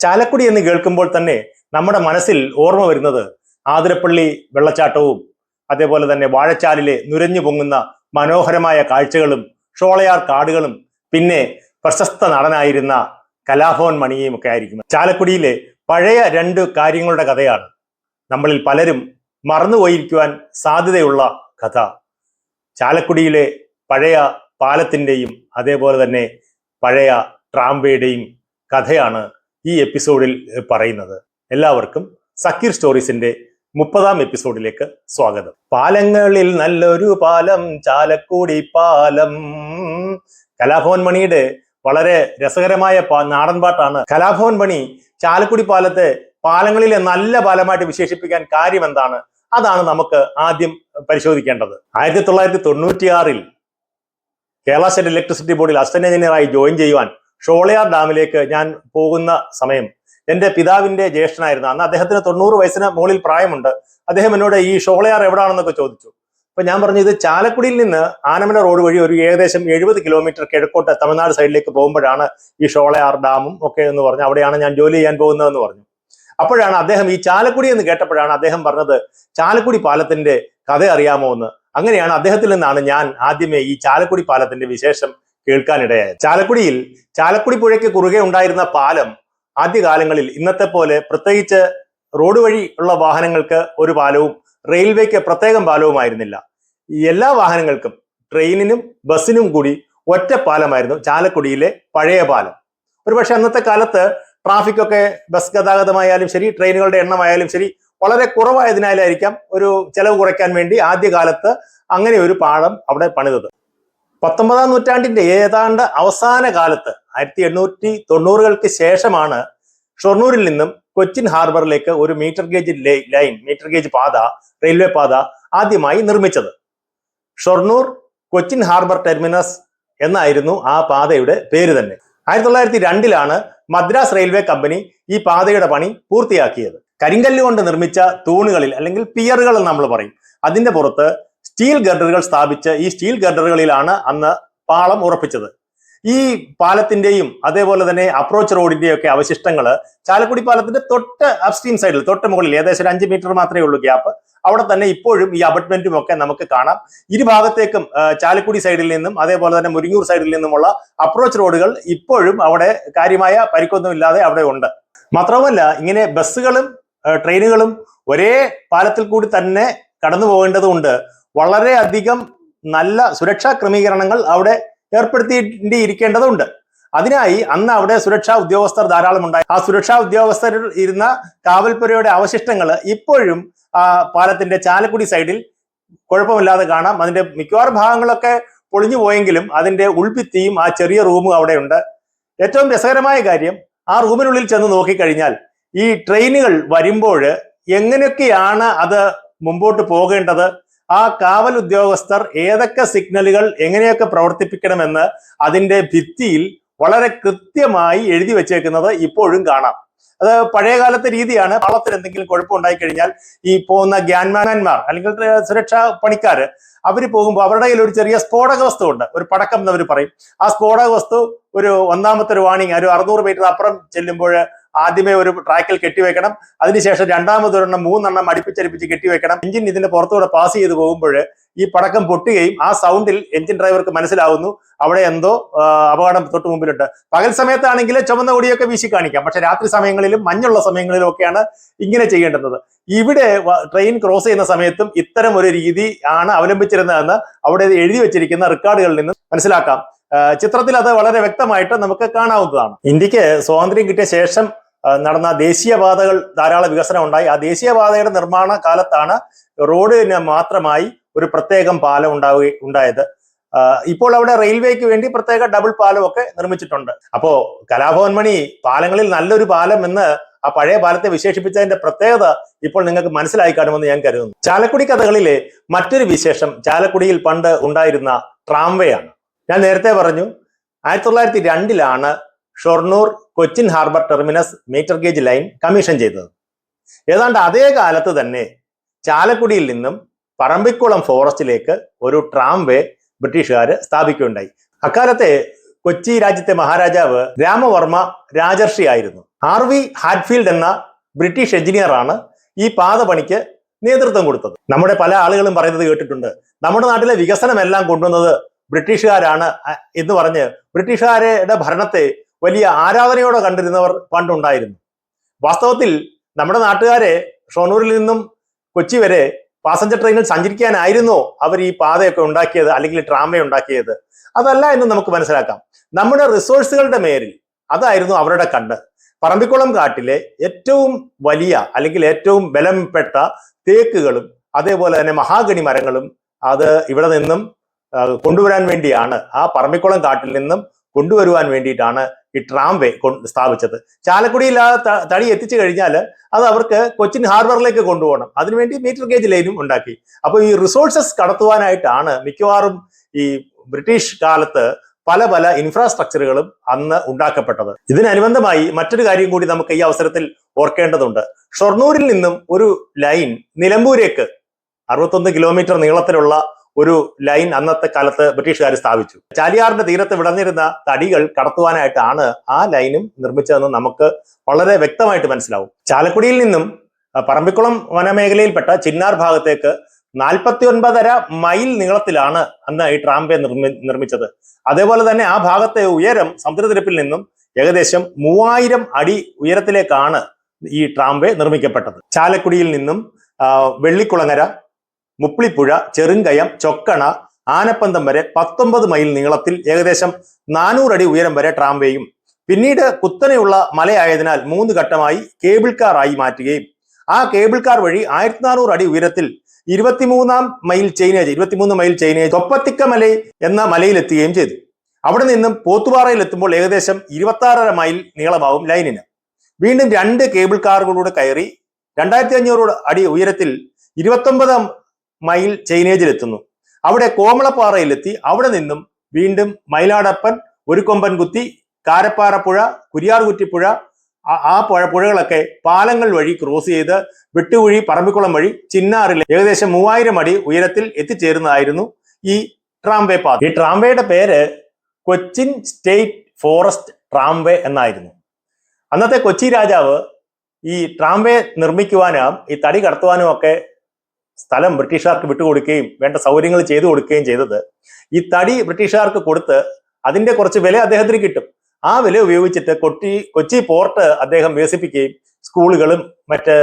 ചാലക്കുടി എന്ന് കേൾക്കുമ്പോൾ തന്നെ നമ്മുടെ മനസ്സിൽ ഓർമ്മ വരുന്നത് ആതിരപ്പള്ളി വെള്ളച്ചാട്ടവും അതേപോലെ തന്നെ വാഴച്ചാലിലെ നുരഞ്ഞു പൊങ്ങുന്ന മനോഹരമായ കാഴ്ചകളും ഷോളയാർ കാടുകളും പിന്നെ പ്രശസ്ത നടനായിരുന്ന കലാഭവൻ മണിയും ഒക്കെ ആയിരിക്കും. ചാലക്കുടിയിലെ പഴയ രണ്ട് കാര്യങ്ങളുടെ കഥയാണ്. നമ്മളിൽ പലരും മറന്നുപോയിരിക്കുവാൻ സാധ്യതയുള്ള കഥ. ചാലക്കുടിയിലെ പഴയ പാലത്തിന്റെയും അതേപോലെ തന്നെ പഴയ ട്രാംവേയുടെയും കഥയാണ് ഈ എപ്പിസോഡിൽ പറയുന്നത്. എല്ലാവർക്കും സക്കീർ സ്റ്റോറീസിന്റെ മുപ്പതാം എപ്പിസോഡിലേക്ക് സ്വാഗതം. പാലങ്ങളിൽ നല്ലൊരു പാലം ചാലക്കുടി പാലം. കലാഭവൻ മണിയുടെ വളരെ രസകരമായ നാടൻ പാട്ടാണ്. കലാഭവൻ മണി ചാലക്കുടി പാലത്തെ പാലങ്ങളിലെ നല്ല പാലമായിട്ട് വിശേഷിപ്പിക്കാൻ കാര്യം എന്താണ്? അതാണ് നമുക്ക് ആദ്യം പരിശോധിക്കേണ്ടത്. ആയിരത്തി തൊള്ളായിരത്തി തൊണ്ണൂറ്റിയാറിൽ കേരള സ്റ്റേറ്റ് ഇലക്ട്രിസിറ്റി ബോർഡിൽ അസിസ്റ്റന്റ് എഞ്ചിനീയറായി ജോയിൻ ചെയ്യുവാൻ ഷോളയാർ ഡാമിലേക്ക് ഞാൻ പോകുന്ന സമയം എന്റെ പിതാവിന്റെ ജ്യേഷ്ഠനായിരുന്നു. അന്ന് അദ്ദേഹത്തിന് തൊണ്ണൂറ് വയസ്സിന് മുകളിൽ പ്രായമുണ്ട്. അദ്ദേഹം എന്നോട് ഈ ഷോളയാർ എവിടാണെന്നൊക്കെ ചോദിച്ചു. അപ്പൊ ഞാൻ പറഞ്ഞു ഇത് ചാലക്കുടിയിൽ നിന്ന് ആനമല റോഡ് വഴി ഒരു ഏകദേശം എഴുപത് കിലോമീറ്റർ കിഴക്കോട്ട് തമിഴ്നാട് സൈഡിലേക്ക് പോകുമ്പോഴാണ് ഈ ഷോളയാർ ഡാമും ഒക്കെ എന്ന് പറഞ്ഞു അവിടെയാണ് ഞാൻ ജോലി ചെയ്യാൻ പോകുന്നതെന്ന് പറഞ്ഞു. അപ്പോഴാണ് അദ്ദേഹം ഈ ചാലക്കുടി എന്ന് കേട്ടപ്പോഴാണ് അദ്ദേഹം പറഞ്ഞത് ചാലക്കുടി പാലത്തിന്റെ കഥ അറിയാമോ എന്ന്? അങ്ങനെയാണ് അദ്ദേഹത്തിൽ നിന്നാണ് ഞാൻ ആദ്യമേ ഈ ചാലക്കുടി പാലത്തിന്റെ വിശേഷം കേൾക്കാനിടയായത്. ചാലക്കുടിയിൽ ചാലക്കുടി പുഴയ്ക്ക് കുറുകെ ഉണ്ടായിരുന്ന പാലം ആദ്യകാലങ്ങളിൽ ഇന്നത്തെ പോലെ പ്രത്യേകിച്ച് റോഡ് വഴി ഉള്ള വാഹനങ്ങൾക്ക് ഒരു പാലവും റെയിൽവേക്ക് പ്രത്യേകം പാലവുമായിരുന്നില്ല. എല്ലാ വാഹനങ്ങൾക്കും ട്രെയിനിനും ബസ്സിനും കൂടി ഒറ്റ പാലമായിരുന്നു ചാലക്കുടിയിലെ പഴയ പാലം. ഒരുപക്ഷെ അന്നത്തെ കാലത്ത് ട്രാഫിക് ഒക്കെ ബസ് ഗതാഗതമായാലും ശരി ട്രെയിനുകളുടെ എണ്ണമായാലും ശരി വളരെ കുറവായതിനാലായിരിക്കാം ഒരു ചെലവ് കുറയ്ക്കാൻ വേണ്ടി ആദ്യകാലത്ത് അങ്ങനെ ഒരു പാലം അവിടെ പണിതത്. പത്തൊമ്പതാം നൂറ്റാണ്ടിന്റെ ഏതാണ്ട് അവസാന കാലത്ത് ആയിരത്തി എണ്ണൂറ്റി തൊണ്ണൂറുകൾക്ക് ശേഷമാണ് ഷൊർണൂരിൽ നിന്നും കൊച്ചിൻ ഹാർബറിലേക്ക് ഒരു metre gauge line metre gauge പാത റെയിൽവേ പാത ആദ്യമായി നിർമ്മിച്ചത്. ഷൊർണൂർ കൊച്ചിൻ ഹാർബർ ടെർമിനസ് എന്നായിരുന്നു ആ പാതയുടെ പേര് തന്നെ. ആയിരത്തി തൊള്ളായിരത്തി രണ്ടിലാണ് മദ്രാസ് റെയിൽവേ കമ്പനി ഈ പാതയുടെ പണി പൂർത്തിയാക്കിയത്. കരിങ്കല്ല് കൊണ്ട് നിർമ്മിച്ച തൂണുകളിൽ അല്ലെങ്കിൽ പിയറുകൾ നമ്മൾ പറയും. അതിന്റെ പുറത്ത് സ്റ്റീൽ ഗർഡറുകൾ സ്ഥാപിച്ച് ഈ സ്റ്റീൽ ഗർഡറുകളിലാണ് അന്ന് പാളം ഉറപ്പിച്ചത്. ഈ പാലത്തിന്റെയും അതേപോലെ തന്നെ അപ്രോച്ച് റോഡിന്റെയും ഒക്കെ അവശിഷ്ടങ്ങൾ ചാലക്കുടി പാലത്തിന്റെ തൊട്ട് അപ്സ്ട്രീം സൈഡിൽ തൊട്ട് മുകളിൽ ഏകദേശം ഒരു അഞ്ച് മീറ്റർ മാത്രമേ ഉള്ളൂ ഗ്യാപ്പ് അവിടെ തന്നെ ഇപ്പോഴും ഈ അബട്ട്മെന്റും ഒക്കെ നമുക്ക് കാണാം. ഇരുഭാഗത്തേക്കും ചാലക്കുടി സൈഡിൽ നിന്നും അതേപോലെ തന്നെ മുരിങ്ങൂർ സൈഡിൽ നിന്നുമുള്ള അപ്രോച്ച് റോഡുകൾ ഇപ്പോഴും അവിടെ കാര്യമായ പരിക്കൊന്നുമില്ലാതെ അവിടെ ഉണ്ട്. മാത്രവുമല്ല ഇങ്ങനെ ബസ്സുകളും ട്രെയിനുകളും ഒരേ പാലത്തിൽ കൂടി തന്നെ കടന്നു പോകേണ്ടതുകൊണ്ട് വളരെയധികം നല്ല സുരക്ഷാ ക്രമീകരണങ്ങൾ അവിടെ ഏർപ്പെടുത്തിയിരിക്കേണ്ടതുണ്ട് അതിനായി അന്ന് അവിടെ സുരക്ഷാ ഉദ്യോഗസ്ഥർ ധാരാളം ഉണ്ടായി. ആ സുരക്ഷാ ഉദ്യോഗസ്ഥർ ഇരുന്ന കാവൽപ്പുരയുടെ അവശിഷ്ടങ്ങൾ ഇപ്പോഴും ആ പാലത്തിന്റെ ചാലക്കുടി സൈഡിൽ കുഴപ്പമില്ലാതെ കാണാം. അതിന്റെ മിക്കവാറും ഭാഗങ്ങളൊക്കെ പൊളിഞ്ഞു പോയെങ്കിലും അതിന്റെ ഉൾഭിത്തിയും ആ ചെറിയ റൂമും അവിടെയുണ്ട്. ഏറ്റവും രസകരമായ കാര്യം ആ റൂമിനുള്ളിൽ ചെന്ന് നോക്കിക്കഴിഞ്ഞാൽ ഈ ട്രെയിനുകൾ വരുമ്പോൾ എങ്ങനെയൊക്കെയാണ് അത് മുമ്പോട്ട് പോകേണ്ടത്? ആ കാവൽ ഉദ്യോഗസ്ഥർ ഏതൊക്കെ സിഗ്നലുകൾ എങ്ങനെയൊക്കെ പ്രവർത്തിപ്പിക്കണമെന്ന് അതിന്റെ ഭിത്തിയിൽ വളരെ കൃത്യമായി എഴുതി വെച്ചേക്കുന്നത് ഇപ്പോഴും കാണാം. അത് പഴയകാലത്തെ രീതിയാണ്. പാളത്തിൽ എന്തെങ്കിലും കുഴപ്പമുണ്ടായി കഴിഞ്ഞാൽ ഈ പോകുന്ന ഗ്യാൻമാനന്മാർ അല്ലെങ്കിൽ സുരക്ഷാ പണിക്കാര് അവർ പോകുമ്പോൾ അവരുടെ കയ്യിൽ ഒരു ചെറിയ സ്ഫോടക വസ്തു ഉണ്ട്. ഒരു പടക്കം എന്ന് അവർ പറയും. ആ സ്ഫോടക വസ്തു ഒരു ഒന്നാമത്തെ ഒരു വാണിങ് ഒരു അറുന്നൂറ് മീറ്റർ അപ്പുറം ചെല്ലുമ്പോൾ ആദ്യമേ ഒരു ട്രാക്കിൽ കെട്ടിവെക്കണം. അതിനുശേഷം രണ്ടാമതൊരെണ്ണം മൂന്നെണ്ണം അടുപ്പിച്ചടുപ്പിച്ച് കെട്ടിവെക്കണം. എഞ്ചിൻ ഇതിന്റെ പുറത്തുകൂടെ പാസ് ചെയ്ത് പോകുമ്പോൾ ഈ പടക്കം പൊട്ടുകയും ആ സൗണ്ടിൽ എഞ്ചിൻ ഡ്രൈവർക്ക് മനസ്സിലാവുന്നു. അവിടെ എന്തോ അപകടം തൊട്ട് മുമ്പിലുണ്ട്. പകൽ സമയത്താണെങ്കിൽ ചുമന്ന കൊടിയൊക്കെ വീശി കാണിക്കാം. പക്ഷെ രാത്രി സമയങ്ങളിലും മഞ്ഞുള്ള സമയങ്ങളിലും ഒക്കെയാണ് ഇങ്ങനെ ചെയ്യേണ്ടുന്നത്. ഇവിടെ ട്രെയിൻ ക്രോസ് ചെയ്യുന്ന സമയത്തും ഇത്തരം ഒരു രീതി ആണ് അവലംബിച്ചിരുന്നതെന്ന് അവിടെ എഴുതി വെച്ചിരിക്കുന്ന റെക്കോർഡുകളിൽ നിന്ന് മനസ്സിലാക്കാം. ചിത്രത്തിൽ അത് വളരെ വ്യക്തമായിട്ട് നമുക്ക് കാണാവുന്നതാണ്. ഇന്ത്യയ്ക്ക് സ്വാതന്ത്ര്യം കിട്ടിയ ശേഷം നടന്ന ദേശീയപാതകൾ ധാരാളം വികസനം ഉണ്ടായി. ആ ദേശീയപാതയുടെ നിർമ്മാണ കാലത്താണ് റോഡിന് മാത്രമായി ഒരു പ്രത്യേകം പാലം ഉണ്ടാവുക ഉണ്ടായത്. ഇപ്പോൾ അവിടെ റെയിൽവേക്ക് വേണ്ടി പ്രത്യേക ഡബിൾ പാലം ഒക്കെ നിർമ്മിച്ചിട്ടുണ്ട്. അപ്പോ കലാഭവൻ മണി പാലങ്ങളിൽ നല്ലൊരു പാലം എന്ന് ആ പഴയ പാലത്തെ വിശേഷിപ്പിച്ചതിന്റെ പ്രത്യേകത ഇപ്പോൾ നിങ്ങൾക്ക് മനസ്സിലായി കാണുമെന്ന് ഞാൻ കരുതുന്നു. ചാലക്കുടി കഥകളിലെ മറ്റൊരു വിശേഷം ചാലക്കുടിയിൽ പണ്ട് ഉണ്ടായിരുന്ന ട്രാംവേ ആണ്. ഞാൻ നേരത്തെ പറഞ്ഞു ആയിരത്തി തൊള്ളായിരത്തി രണ്ടിലാണ് Shoranur Cochin harbour terminus metre gauge line commission ചെയ്തത്. ഏതാണ്ട് അതേ കാലത്ത് തന്നെ ചാലക്കുടിയിൽ നിന്നും പറമ്പിക്കുളം ഫോറസ്റ്റിലേക്ക് ഒരു ട്രാംവേ ബ്രിട്ടീഷുകാർ സ്ഥാപിക്കുകയുണ്ടായി. അക്കാലത്തെ കൊച്ചി രാജ്യത്തെ മഹാരാജാവ് രാമവർമ്മ രാജർഷി ആയിരുന്നു. ആർ വി ഹാറ്റ്ഫീൽഡ് എന്ന ബ്രിട്ടീഷ് എഞ്ചിനീയർ ആണ് ഈ പാത പണിക്ക് നേതൃത്വം കൊടുത്തത്. നമ്മുടെ പല ആളുകളും പറയുന്നത് കേട്ടിട്ടുണ്ട് നമ്മുടെ നാട്ടിലെ വികസനമെല്ലാം കൊണ്ടുവന്നത് ബ്രിട്ടീഷുകാരാണ് എന്ന് പറഞ്ഞ് ബ്രിട്ടീഷുകാരുടെ ഭരണത്തെ വലിയ ആരാധനയോടെ കണ്ടിരുന്നവർ പണ്ടുണ്ടായിരുന്നു. വാസ്തവത്തിൽ നമ്മുടെ നാട്ടുകാരെ ഷൊർണൂരിൽ നിന്നും കൊച്ചി വരെ പാസഞ്ചർ ട്രെയിനിൽ സഞ്ചരിക്കാനായിരുന്നോ അവർ ഈ പാതയൊക്കെ ഉണ്ടാക്കിയത് അല്ലെങ്കിൽ ട്രാംവേ ഉണ്ടാക്കിയത്? അതല്ല എന്ന് നമുക്ക് മനസ്സിലാക്കാം. നമ്മുടെ റിസോഴ്സുകളുടെ മേരിൽ അതായിരുന്നു അവരുടെ കണ്ട് പറമ്പിക്കുളം കാട്ടിലെ ഏറ്റവും വലിയ അല്ലെങ്കിൽ ഏറ്റവും ബലംപെട്ട തേക്കുകളും അതേപോലെ തന്നെ മഹാഗണി മരങ്ങളും അത് ഇവിടെ നിന്നും കൊണ്ടുവരാൻ വേണ്ടിയാണ്. ആ പറമ്പിക്കുളം കാട്ടിൽ നിന്നും കൊണ്ടുവരുവാൻ വേണ്ടിയിട്ടാണ് ഈ ട്രാംവേ സ്ഥാപിച്ചത്. ചാലക്കുടിയിൽ ആ തടി എത്തിച്ചു കഴിഞ്ഞാൽ അത് അവർക്ക് കൊച്ചിൻ ഹാർബറിലേക്ക് കൊണ്ടുപോകണം. അതിനുവേണ്ടി മീറ്റർ ഗേജ് ലൈനും ഉണ്ടാക്കി. അപ്പോൾ ഈ റിസോഴ്സസ് കടത്തുവാനായിട്ടാണ് മിക്കവാറും ഈ ബ്രിട്ടീഷ് കാലത്ത് പല പല ഇൻഫ്രാസ്ട്രക്ചറുകളും അന്ന് ഉണ്ടാക്കപ്പെട്ടത്. ഇതിനനുബന്ധമായി മറ്റൊരു കാര്യം കൂടി നമുക്ക് ഈ അവസരത്തിൽ ഓർക്കേണ്ടതുണ്ട്. ഷൊർണൂരിൽ നിന്നും ഒരു ലൈൻ നിലമ്പൂരേക്ക് അറുപത്തൊന്ന് കിലോമീറ്റർ നീളത്തിലുള്ള ഒരു ലൈൻ അന്നത്തെ കാലത്ത് ബ്രിട്ടീഷുകാർ സ്ഥാപിച്ചു. ചാലിയാറിന്റെ തീരത്ത് വിടഞ്ഞിരുന്ന തടികൾ കടത്തുവാനായിട്ടാണ് ആ ലൈനും നിർമ്മിച്ചതെന്ന് നമുക്ക് വളരെ വ്യക്തമായിട്ട് മനസ്സിലാവും. ചാലക്കുടിയിൽ നിന്നും പറമ്പിക്കുളം വനമേഖലയിൽപ്പെട്ട ചിന്നാർ ഭാഗത്തേക്ക് നാൽപ്പത്തി ഒൻപതര മൈൽ നീളത്തിലാണ് അന്ന് ഈ ട്രാംവേ നിർമ്മി നിർമ്മിച്ചത്. അതേപോലെ തന്നെ ആ ഭാഗത്തെ ഉയരം സമുദ്രനിരപ്പിൽ നിന്നും ഏകദേശം മൂവായിരം അടി ഉയരത്തിലേക്കാണ് ഈ ട്രാംവേ നിർമ്മിക്കപ്പെട്ടത്. ചാലക്കുടിയിൽ നിന്നും വെള്ളിക്കുളങ്ങര മുപ്പിളിപ്പുഴ ചെറുങ്കയം ചൊക്കണ ആനപ്പന്തം വരെ പത്തൊമ്പത് മൈൽ നീളത്തിൽ ഏകദേശം നാനൂറടി ഉയരം വരെ ട്രാംവേയും പിന്നീട് കുത്തനെയുള്ള മലയായതിനാൽ മൂന്ന് ഘട്ടമായി കേബിൾ കാർ ആയി മാറ്റുകയും. ആ കേബിൾ കാർ വഴി ആയിരത്തി നാനൂറ് അടി ഉയരത്തിൽ ഇരുപത്തിമൂന്നാം മൈൽ ചൈനേജ് ഇരുപത്തിമൂന്ന് മൈൽ ചൈനേജ് തൊപ്പത്തിക്ക മല എന്ന മലയിലെത്തുകയും ചെയ്തു. അവിടെ നിന്നും പോത്തുപാറയിൽ എത്തുമ്പോൾ ഏകദേശം ഇരുപത്തി മൈൽ നീളമാവും ലൈനിന്. വീണ്ടും രണ്ട് കേബിൾ കാറുകളിലൂടെ കയറി രണ്ടായിരത്തി അഞ്ഞൂറ് അടി ഉയരത്തിൽ ഇരുപത്തൊമ്പതാം മൈൽ ചൈനേജിലെത്തുന്നു. അവിടെ കോമളപ്പാറയിലെത്തി. അവിടെ നിന്നും വീണ്ടും മയിലാടപ്പൻ ഒരു കൊമ്പൻ കുത്തി കാരപ്പാറ പുഴ കുരിയാർകുറ്റിപ്പുഴ ആ പുഴ പുഴകളൊക്കെ പാലങ്ങൾ വഴി ക്രോസ് ചെയ്ത് വെട്ടുകുഴി പറമ്പിക്കുളം വഴി ചിന്നാറിൽ ഏകദേശം മൂവായിരം അടി ഉയരത്തിൽ എത്തിച്ചേരുന്നതായിരുന്നു ഈ ട്രാംവേ പാത. ഈ ട്രാംവേയുടെ പേര് കൊച്ചിൻ സ്റ്റേറ്റ് ഫോറസ്റ്റ് ട്രാംവേ എന്നായിരുന്നു. അന്നത്തെ കൊച്ചി രാജാവ് ഈ ട്രാംവേ നിർമ്മിക്കുവാനും ഈ തടി കടത്തുവാനും ഒക്കെ സ്ഥലം ബ്രിട്ടീഷുകാർക്ക് വിട്ടുകൊടുക്കുകയും വേണ്ട സൗകര്യങ്ങൾ ചെയ്തു കൊടുക്കുകയും ചെയ്തത്. ഈ തടി ബ്രിട്ടീഷുകാർക്ക് കൊടുത്ത് അതിന്റെ കുറച്ച് വില അദ്ദേഹത്തിന് കിട്ടും. ആ വില ഉപയോഗിച്ചിട്ട് കൊച്ചി കൊച്ചി പോർട്ട് അദ്ദേഹം വികസിപ്പിക്കുകയും സ്കൂളുകളും മറ്റ്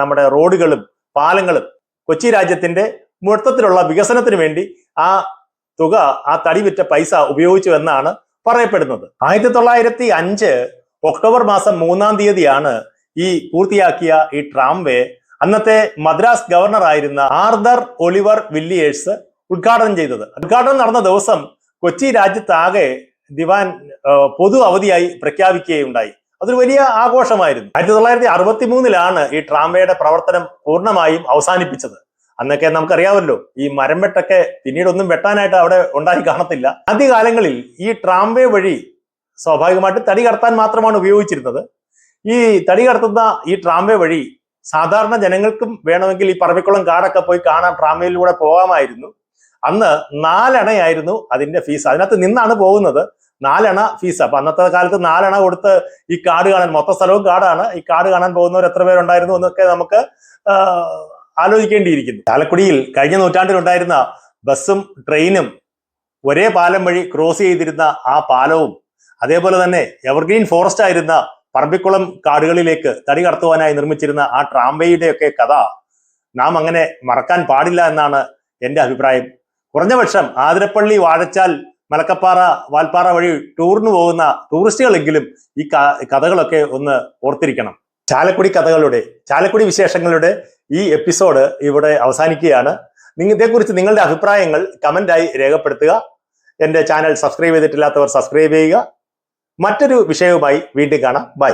നമ്മുടെ റോഡുകളും പാലങ്ങളും കൊച്ചി രാജ്യത്തിന്റെ മൊത്തത്തിലുള്ള വികസനത്തിന് വേണ്ടി ആ തുക ആ തടി വിറ്റ പൈസ ഉപയോഗിച്ചു എന്നാണ് പറയപ്പെടുന്നത്. ആയിരത്തി തൊള്ളായിരത്തി അഞ്ച് ഒക്ടോബർ മാസം മൂന്നാം തീയതിയാണ് ഈ പൂർത്തിയാക്കിയ ഈ ട്രാംവേ അന്നത്തെ മദ്രാസ് ഗവർണർ ആയിരുന്ന ആർദർ ഒളിവർ വില്ലിയേഴ്സ് ഉദ്ഘാടനം ചെയ്തത്. ഉദ്ഘാടനം നടന്ന ദിവസം കൊച്ചി രാജ്യത്താകെ ദിവാൻ പൊതു അവധിയായി പ്രഖ്യാപിക്കുകയുണ്ടായി. അതൊരു വലിയ ആഘോഷമായിരുന്നു. ആയിരത്തി തൊള്ളായിരത്തി അറുപത്തി മൂന്നിലാണ് ഈ ട്രാംവേയുടെ പ്രവർത്തനം പൂർണമായും അവസാനിപ്പിച്ചത്. അന്നൊക്കെ നമുക്കറിയാമല്ലോ ഈ മരം വെട്ടൊക്കെ പിന്നീടൊന്നും വെട്ടാനായിട്ട് അവിടെ ഉണ്ടായി കാണത്തില്ല. ആദ്യകാലങ്ങളിൽ ഈ ട്രാംവേ വഴി സ്വാഭാവികമായിട്ട് തടി കടത്താൻ മാത്രമാണ് ഉപയോഗിച്ചിരുന്നത്. ഈ തടി കടത്തുന്ന ഈ ട്രാംവേ വഴി സാധാരണ ജനങ്ങൾക്കും വേണമെങ്കിൽ ഈ പറമ്പിക്കുളം കാടൊക്കെ പോയി കാണാൻ ട്രാമയിലൂടെ പോകാമായിരുന്നു. അന്ന് നാലണയായിരുന്നു അതിന്റെ ഫീസ്. അതിനകത്ത് നിന്നാണ് പോകുന്നത്. നാലണ ഫീസ്. അപ്പൊ അന്നത്തെ കാലത്ത് നാലണ കൊടുത്ത് ഈ കാട് കാണാൻ മൊത്ത സ്ഥലവും കാടാണ്. ഈ കാട് കാണാൻ പോകുന്നവർ എത്ര പേരുണ്ടായിരുന്നു എന്നൊക്കെ നമുക്ക് ആലോചിക്കേണ്ടിയിരിക്കുന്നു. ചാലക്കുടിയിൽ കഴിഞ്ഞ നൂറ്റാണ്ടിലുണ്ടായിരുന്ന ബസ്സും ട്രെയിനും ഒരേ പാലം വഴി ക്രോസ് ചെയ്തിരുന്ന ആ പാലവും അതേപോലെ തന്നെ എവർഗ്രീൻ ഫോറസ്റ്റ് ആയിരുന്ന പറമ്പിക്കുളം കാടുകളിലേക്ക് തടി കടത്തുവാനായി നിർമ്മിച്ചിരുന്ന ആ ട്രാംവേയുടെ ഒക്കെ കഥ നാം അങ്ങനെ മറക്കാൻ പാടില്ല എന്നാണ് എന്റെ അഭിപ്രായം. കുറഞ്ഞ പക്ഷം ആതിരപ്പള്ളി വാഴച്ചാൽ മലക്കപ്പാറ വാൽപ്പാറ വഴി ടൂറിന് പോകുന്ന ടൂറിസ്റ്റുകളെങ്കിലും ഈ കഥകളൊക്കെ ഒന്ന് ഓർത്തിരിക്കണം. ചാലക്കുടി കഥകളുടെ ചാലക്കുടി വിശേഷങ്ങളുടെ ഈ എപ്പിസോഡ് ഇവിടെ അവസാനിക്കുകയാണ്. നിങ്ങൾ ഇതേക്കുറിച്ച് നിങ്ങളുടെ അഭിപ്രായങ്ങൾ കമന്റായി രേഖപ്പെടുത്തുക. എന്റെ ചാനൽ സബ്സ്ക്രൈബ് ചെയ്തിട്ടില്ലാത്തവർ സബ്സ്ക്രൈബ് ചെയ്യുക. മറ്റൊരു വിഷയവുമായി വീണ്ടും കാണാം. ബൈ.